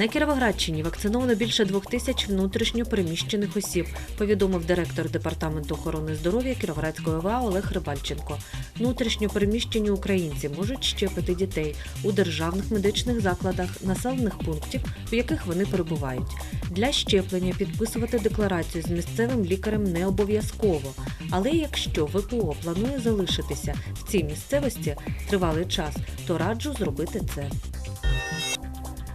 На Кіровоградщині вакциновано більше двох тисяч внутрішньо переміщених осіб, повідомив директор департаменту охорони здоров'я Кіровоградської ОВА Олег Рибальченко. Внутрішньо переміщені українці можуть щепити дітей у державних медичних закладах населених пунктів, у яких вони перебувають. Для щеплення підписувати декларацію з місцевим лікарем не обов'язково. Але якщо ВПО планує залишитися в цій місцевості тривалий час, то раджу зробити це.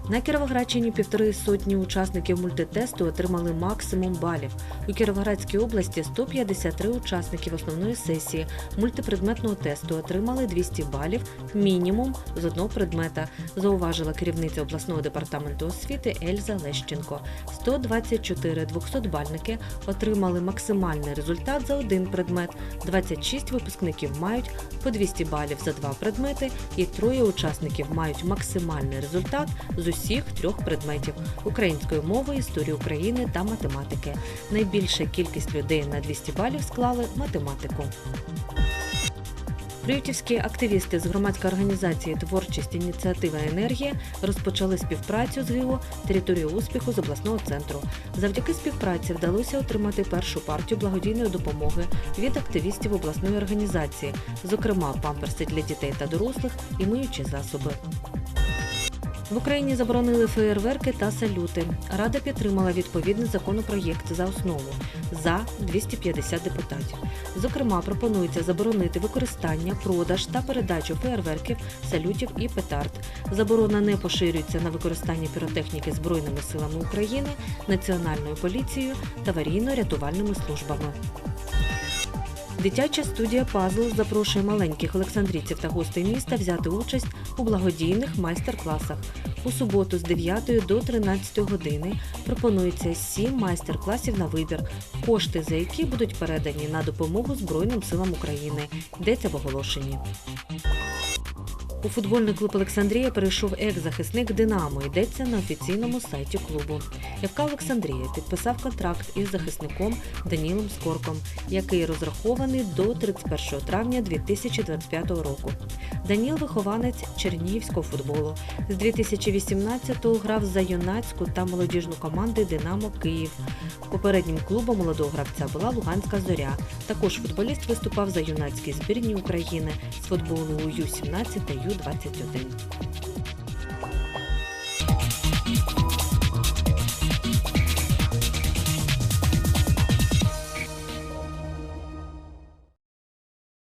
На Кіровоградщині півтори сотні учасників мультитесту отримали максимум балів. У Кіровоградській області 153 учасників основної сесії мультипредметного тесту отримали 200 балів мінімум з одного предмета, зауважила керівниця обласного департаменту освіти Ельза Лещенко. 124 200-бальники отримали максимальний результат за один предмет. 26 випускників мають по 200 балів за два предмети, і троє учасників мають максимальний результат з усіх трьох предметів української мови, історії України та математики. Найбільша кількість людей на 200 балів склали математику. Приютівські активісти з громадської організації Творчість ініціатива енергія розпочали співпрацю з ГІО території успіху з обласного центру. Завдяки співпраці вдалося отримати першу партію благодійної допомоги від активістів обласної організації, зокрема памперси для дітей та дорослих і миючі засоби. В Україні заборонили феєрверки та салюти. Рада підтримала відповідний законопроєкт за основу за 250 депутатів. Зокрема, пропонується заборонити використання, продаж та передачу феєрверків, салютів і петард. Заборона не поширюється на використання піротехніки Збройними силами України, Національною поліцією та аварійно-рятувальними службами. Дитяча студія Пазл запрошує маленьких олександрійців та гостей міста взяти участь у благодійних майстер-класах. У суботу з 9 до 13 години пропонується 7 майстер-класів на вибір, кошти за які будуть передані на допомогу Збройним силам України. Йдеться в оголошенні. У футбольний клуб Олександрія перейшов екс-захисник Динамо. Йдеться на офіційному сайті клубу. ФК Олександрія підписав контракт із захисником Данілом Скорком, який розрахований до 31 травня 2025 року. Даніл вихованець чернігівського футболу. З 2018-го грав за юнацьку та молодіжну команди Динамо Київ. Попереднім клубом молодого гравця була Луганська зоря. Також футболіст виступав за юнацькі збірні України з футболу у Ю-17 та Ю-21.